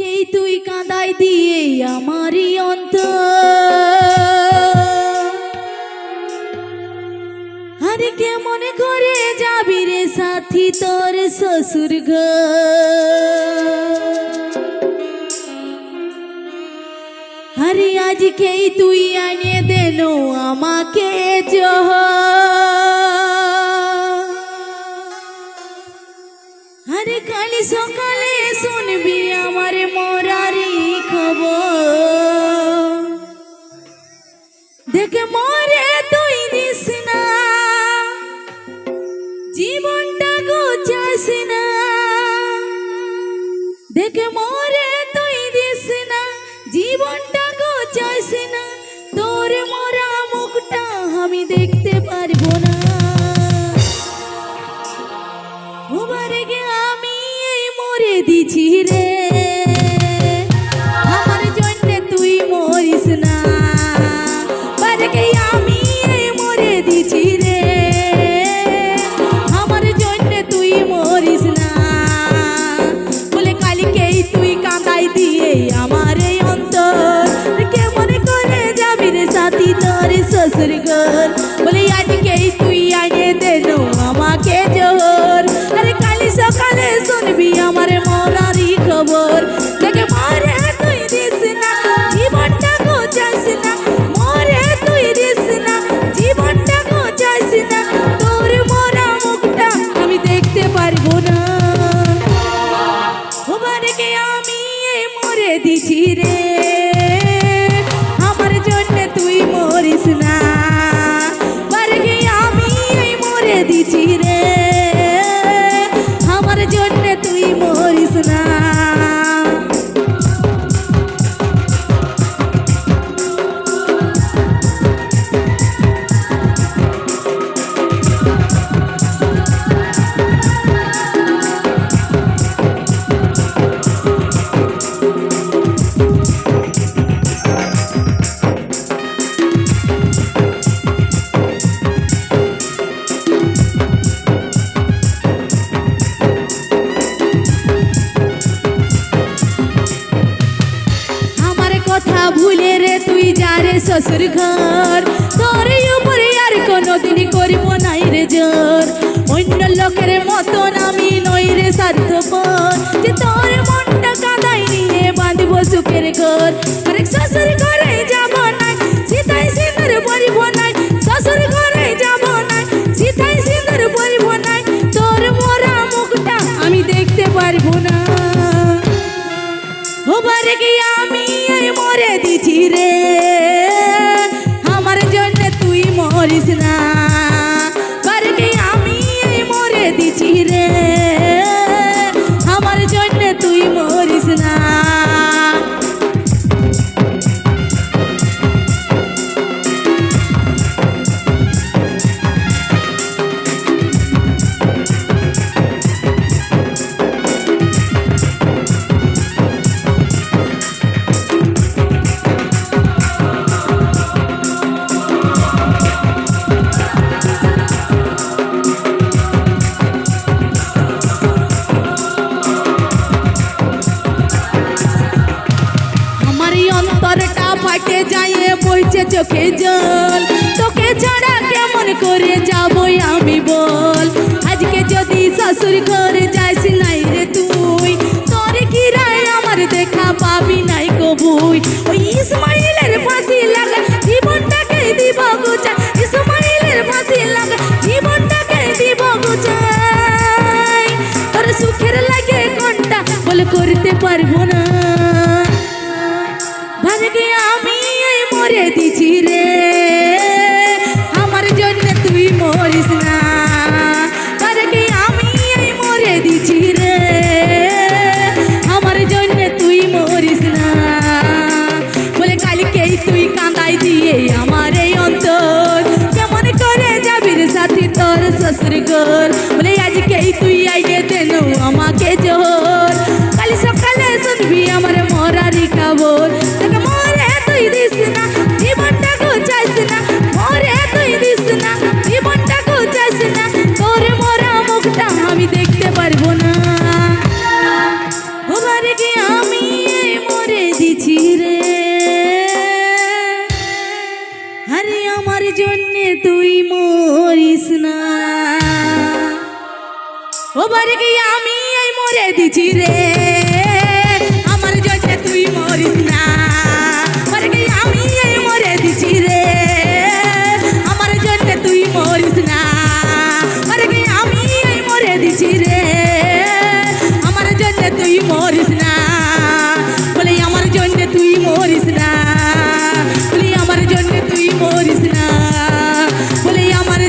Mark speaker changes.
Speaker 1: কেই তুই কাঁদাই দিয়ে আমারই অন্ত আরে কেমন করে যাবি রে সাথী তোর শ্বশুর আরে আজকেই তুই আনে দেনো আমাকে জহ আরে কালি সকালে দেখে মরে তুই দিস না, জীবনটা গোছাস না, তোর মরা মুখটা আমি দেখতে পারব না। গে আমি এই মরে দিছি রে। আমার এই অন্তর কেমন করে যাবি রে সাথী তোর শ্বশুর ঘর? বলে, আজকেই তুই আগে দেনো ভুলে রে তুই যা রে শ্বশুর ঘর। তোর উপরে আর কোনোদিন করিব নাই রে জোর। অন্য লোকের মতন আমি নই রে স্বার্থপর। যে তোর মনটা কাদাই নিয়ে বাঁধবো সুখের ঘর। শ্বশুর ঘরে যাব নাই সীতাই সিঁদুর পরিব নাই। শ্বশুর ঘরে যাব নাই সীতাই সিঁদুর পরিব নাই। তোর মোরা মুখটা আমি দেখতে পারব না। অন্তরটা ফাটে যায় বইছে চোখে জল। তোকে ছাড়া কেমন করে যাবই আমি বল? আজকে যদি শ্বশুর ঘরে যাইস নাই রে তুই, তোর কি রায় আমার দেখা পাবি নাই কবুই। ওই ইসমাইলের ফাঁসি লাগা, জীবনটাকে দিব গুচা। ইসমাইলের ফাঁসি লাগা, জীবনটাকে দিব গুচাই তোর সুখের লাগে কোনটা বলে করতে পারব না। দিছি রে। আমার জন্য তুই মরিস না। ভারকে আমি এই মরে দিছি রে? আমার জন্য তুই মরিস না। বলে, কালকেই তুই কাঁদাই দিয়ে আমার এই অন্তর। কেমন করে যাবি রে সাথী তোর শ্বশুর ঘর? ওবার কি মরে রে? আমার তুই মরিস না। কি আমি মরে দিছি রে? আমার তুই মরিস না। কি মরে দিছি রে? আমার তুই মরিস না। বলে আমার তুই মরিস না। আমার তুই মরিস না। আমার